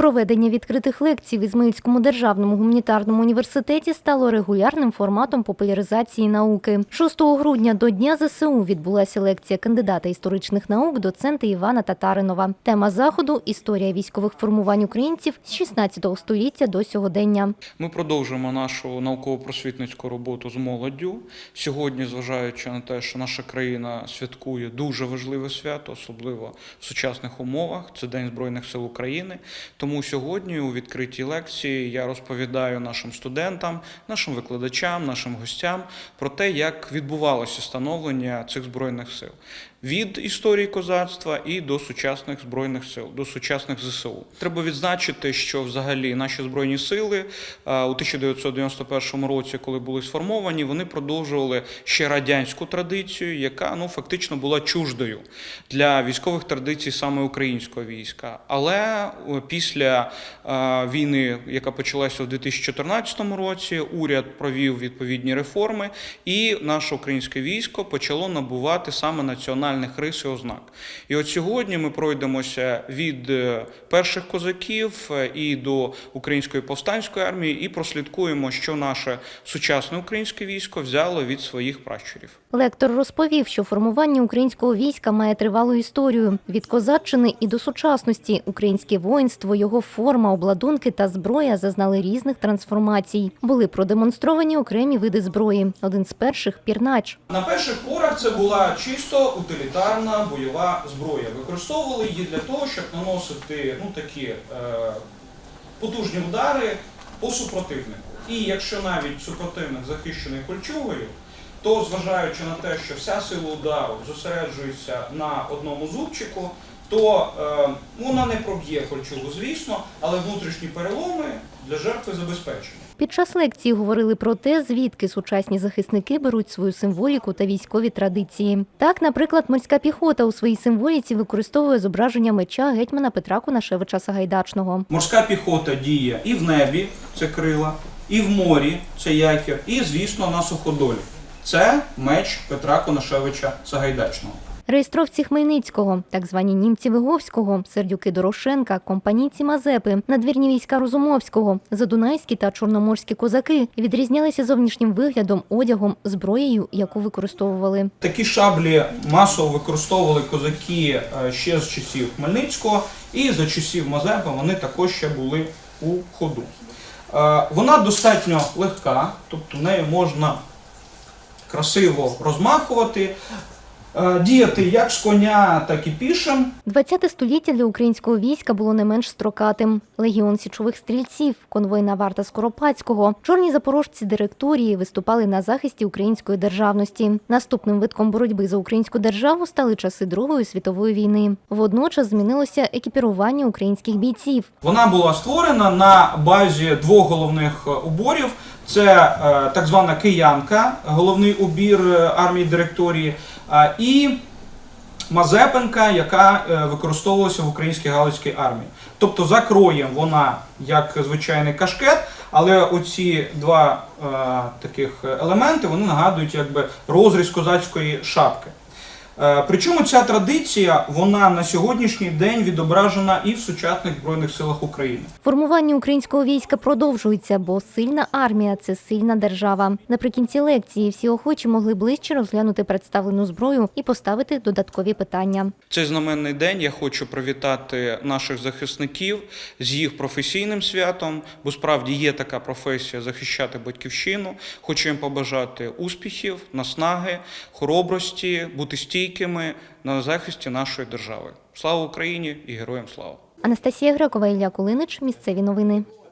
Проведення відкритих лекцій в Ізмаїльському державному гуманітарному університеті стало регулярним форматом популяризації науки. 6 грудня до Дня ЗСУ відбулася лекція кандидата історичних наук доцента Івана Татаринова. Тема заходу історія військових формувань українців з 16 століття до сьогодення. Ми продовжуємо нашу науково-просвітницьку роботу з молоддю. Сьогодні, зважаючи на те, що наша країна святкує дуже важливе свято, особливо в сучасних умовах, це День Збройних сил України. Тому сьогодні у відкритій лекції я розповідаю нашим студентам, нашим викладачам, нашим гостям про те, як відбувалося становлення цих збройних сил від історії козацтва і до сучасних збройних сил, до сучасних ЗСУ. Треба відзначити, що взагалі наші збройні сили а, у 1991 році, коли були сформовані, вони продовжували ще радянську традицію, яка ну фактично була чуждою для військових традицій саме українського війська. Але після війни, яка почалася у 2014 році, уряд провів відповідні реформи, і наше українське військо почало набувати саме національних рис і ознак. І от сьогодні ми пройдемося від е, перших козаків е, і до української повстанської армії, і прослідкуємо, що наше сучасне українське військо взяло від своїх пращурів. Лектор розповів, що формування українського війська має тривалу історію від козаччини і до сучасності. Українське воїнство, його форма, обладунки та зброя зазнали різних трансформацій. Були продемонстровані окремі види зброї. Один з перших пірнач. На перших порах це була чисто утилітарна бойова зброя. Використовували її для того, щоб наносити ну, такі е, потужні удари по супротивнику. І якщо навіть супротивник захищений кольчугою, то зважаючи на те, що вся сила удару зосереджується на одному зубчику, то е, вона не проб'є кольчугу, звісно, але внутрішні переломи для жертви забезпечені. Під час лекції говорили про те, звідки сучасні захисники беруть свою символіку та військові традиції. Так, наприклад, морська піхота у своїй символіці використовує зображення меча гетьмана Петра Кунашевича Сагайдачного. Морська піхота діє і в небі, це крила, і в морі це якір, і, звісно, на суходолі. Це меч Петра Конашевича Сагайдачного. Реєстровці Хмельницького, так звані німці Виговського, сердюки Дорошенка, компанійці Мазепи, надвірні війська Розумовського, задунайські та чорноморські козаки відрізнялися зовнішнім виглядом, одягом, зброєю, яку використовували. Такі шаблі масово використовували козаки е, ще з часів Хмельницького, і за часів Мазепи вони також ще були у ходу. Е, Вона достатньо легка, тобто нею можна красиво розмахувати, діяти як з коня, так і пішим. 20 століття для українського війська було не менш строкатим. Легіон січових стрільців, конвойна варта Скоропадського, чорні запорожці директорії виступали на захисті української державності. Наступним витком боротьби за українську державу стали часи Другої світової війни. Водночас змінилося екіпірування українських бійців. Вона була створена на базі двох головних е, уборів. Це е, так звана киянка, головний убір е, армії директорії, е, і Мазепенка, яка використовувалася в українській галицькій армії. Тобто за кроєм вона як звичайний кашкет, але оці два таких елементи вони нагадують якби розріз козацької шапки. Е, Причому ця традиція вона на сьогоднішній день відображена і в сучасних збройних силах України. Формування українського війська продовжується, бо сильна армія це сильна держава. Наприкінці лекції всі охочі могли ближче розглянути представлену зброю і поставити додаткові питання. Цей знаменний день я хочу привітати наших захисників з їх професійним святом, бо справді є така професія захищати батьківщину. Хочу їм побажати успіхів, наснаги, хоробрості, бути стійкими на захисті нашої держави. Слава Україні і героям слава! Анастасія Грекова, Ілля Кулинич. Місцеві новини.